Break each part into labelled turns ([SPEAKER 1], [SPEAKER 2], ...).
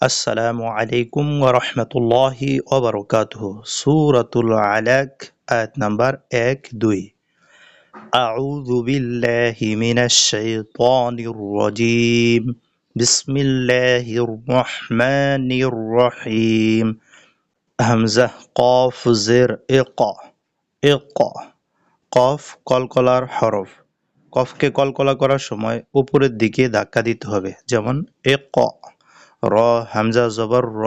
[SPEAKER 1] আসসালামু আলাইকুম ওরহমতুল্লাহি ওবরকাতুহ সুরাতুল আলাক আয়াত নাম্বার এক দুই أعوذ بالله من الشيطان الرجيم بسم الله الرحمن الرحيم همزة قاف زر إق إق কফ কলকলার হরফ কফকে কলকলা করার সময় উপরের দিকে ধাক্কা দিতে হবে যেমন এ ক র, হামজা জবর, র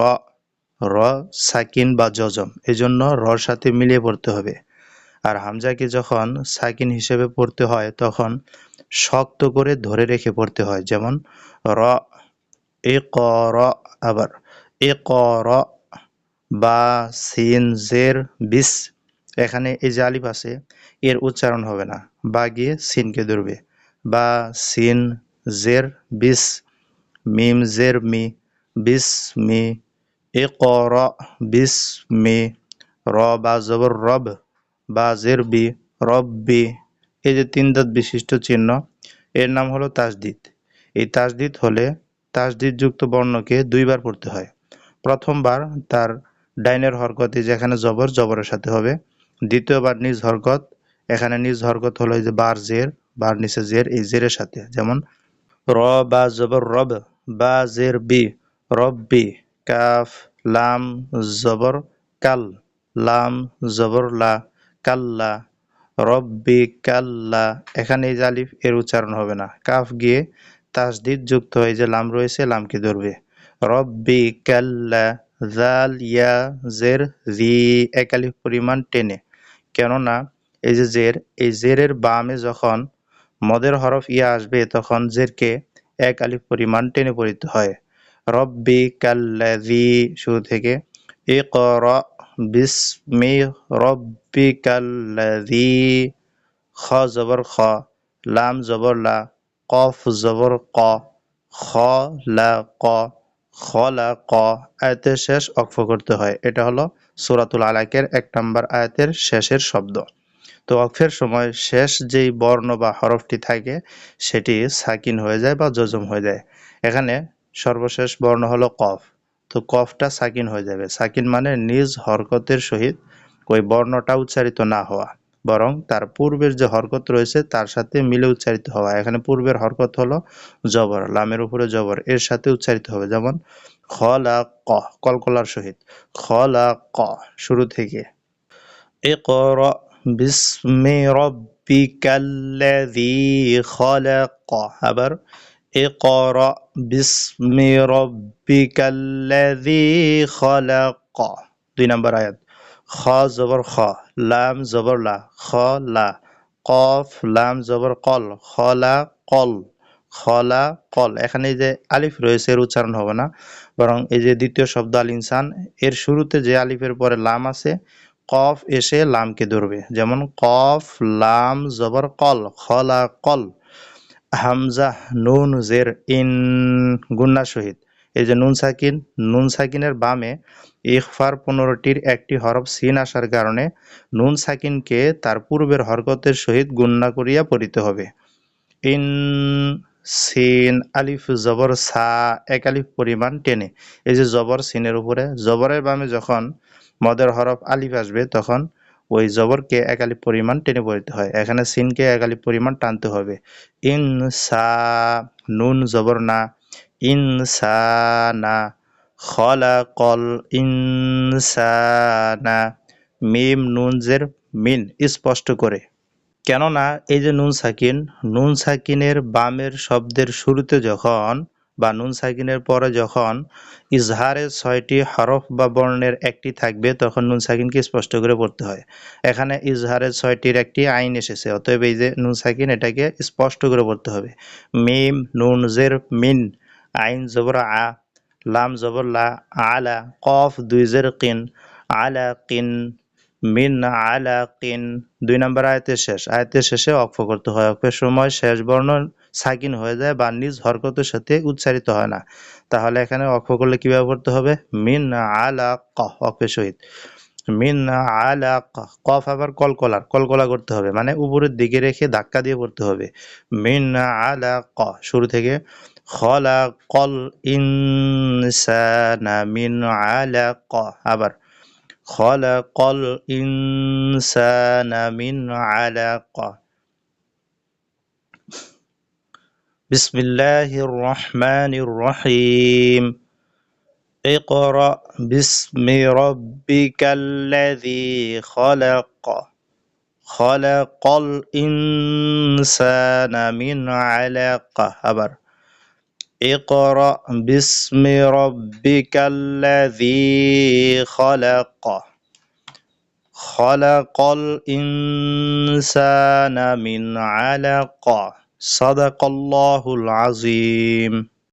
[SPEAKER 1] র, সাকিন বা জজম। এজন্য রর সাথে মিলিয়ে পড়তে হবে। আর হামজাকে যখন সাকিন হিসেবে পড়তে হয়, তখন শক্ত করে ধরে রেখে পড়তে হয়। যেমন, র, এ, ক, র, আবার, এ, ক, র, বা, সিন, জের, বিস। এখানে এই যে আলিফ আছে, এর উচ্চারণ হবে না। বা গিয়ে সিনকে ধরবে। বা, সিন, জের, বিস, মিম, জের, মি। বিস মি এ কর বিস মি র বা জবর রব বা জের বি রব্বি এই যে তিন দাঁত বিশিষ্ট চিহ্ন, এর নাম হলো তাজদিদ এই তাজদিদ হলে তাজদিদ যুক্ত বর্ণকে দুইবার পড়তে হয়। প্রথমবার তার ডাইনের হরকতে যেখানে জবর, জবরের সাথে হবে। দ্বিতীয়বার নিজ হরকত, এখানে নিজ হরকত হলো যে বার জের, বার নিচে জের, এই জেরের সাথে। যেমন, র, বা, জবর, রব, বা, জের, বি। রব্বি, কাফ, লাম, জবর, কাল। লাম, জবর, লা, কাল্লা। রব্বি, কাল্লা। এখানে এই জালিফ এর উচ্চারণ হবে না। কাফ গিয়ে তাসদিদ যুক্ত হয়ে যে লাম রয়েছে, লামকে ধরবে। রব্বি, কাল্লা জাল ইয়া, জের রি একালিফ পরিমাণ টেনে। কেননা এই যে জের, এই জেরের বামে যখন মদের হরফ ইয়া আসবে, তখন জেরকে এক আলিফ পরিমাণ টেনে পড়িতে হয়। রব্বি কাল্লাযী শুরু থেকে, ইকর, বিসমি রব্বি কাল্লাযী খ জবর খ, লাম জবর লা, কফ জবর ক, খ লা ক, খ লা ক, আয়াতের শেষ অক্ফ করতে হয়। এটা হলো সুরাতুল আলাকের এক নম্বর আয়াতের শেষের শব্দ। তো অক্ষের সময় শেষ যেই বর্ণ বা হরফটি থাকে, সেটি সাকিন হয়ে যায় বা জজম হয়ে যায়। এখানে সর্বশেষ বর্ণ হলো কফ। তো কফটা সাকিন হয়ে যাবে। সাকিন মানে নিজ হরকতের সহিত ওই বর্ণটা উচ্চারিত না হওয়া, বরং তার পূর্বের যে হরকত রয়েছে তার সাথে মিলে উচ্চারিত হওয়া। এখানে পূর্বের হরকত হলো জবর, লামের উপরে জবর, এর সাথে উচ্চারিত হবে যেমন খলা ক কলকলার সহিত। খলা ক শুরু থেকে। এ কর বিস্মি রব্বিকাল্লাযী খলাক। আবার اقرأ باسم ربك الذي خلق দুই নম্বর আয়াত খ জবর খ লাম জবর লা খ লা কফ লাম জবর কল খলা কল খলা কল এখানে যে আলিফ রয়েছে এর উচ্চারণ হবে না বরং এই যে দ্বিতীয় শব্দ আল ইনসান এর শুরুতে যে আলিফের পরে লাম আছে কফ এসে লামকে ধরবে যেমন কফ লাম জবর কল খলা কল হামজা নুন জের ইন গুন্না সহিত এই যে নুন সাকিন, নুন সাকিনের বামে ইকফার পনেরোটির একটি হরফ সিন আসার কারণে নুন সাকিনকে তার পূর্বের হরকতের সহিত গুন্না করিয়া পড়িতে হবে। ইন সিন আলিফ জবর সা এক আলিফ পরিমাণ টেনে। এই যে জবর সিনের উপরে, জবরের বামে যখন মদের হরফ আলিফ আসবে, তখন ওই জবরকে একালি পরিমাণ টেনে পড়তে হয়। এখানে সিনকে একালি পরিমাণ টানতে হবে। ইন সা নুন জবর না। ইনসানা খলাকল ইনসানা। মিম নুন জের মিন, স্পষ্ট করে। কেননা এই যে নুন সাকিন, নুন সাকিনের বামের শব্দের শুরুতে যখন বা নুন সাকিনের পরে যখন ইজহারের ছয়টি হরফ বা বর্ণের একটি থাকবে, তখন নুন সাকিনকে স্পষ্ট করে পড়তে হয়। এখানে ইজহারের ছয়টির একটি আইন এসেছে, অতএব এই যে নুন সাকিন, এটাকে স্পষ্ট করে পড়তে হবে। মিম, নুন, জের, মিন, আইন জবর আ, লাম জবর লা, আলা, কফ, দুই জের, কিন, আলা, কিন, মিন, আলা, কিন। দুই নম্বর আয়তের শেষ। আয়তের শেষে অক্ষ করতে হয়। অক্ষের সময় শেষ বর্ণ সাকিন হয়ে যায় বা নিজ হরকতের সাথে উচ্চারিত হয় না। তাহলে এখানে অক্ষ করলে কীভাবে করতে হবে? মিন আলা ক, অক্ষের সহিত। মিন আলা কফ আবার কলকলার, কলকলা করতে হবে। মানে উপরের দিকে রেখে ধাক্কা দিয়ে পড়তে হবে। মিন আলা ক, শুরু থেকে খলাকল ইনসানা মিন আলাক আবার খলাকল ইনসানা মিন بسم الله الرحمن الرحيم. اقرأ باسم ربك الذي خلق. خلق الإنسان من علق. أبر. اقرأ باسم ربك الذي خلق. خلق الإنسان من علق. صدق الله العظيم.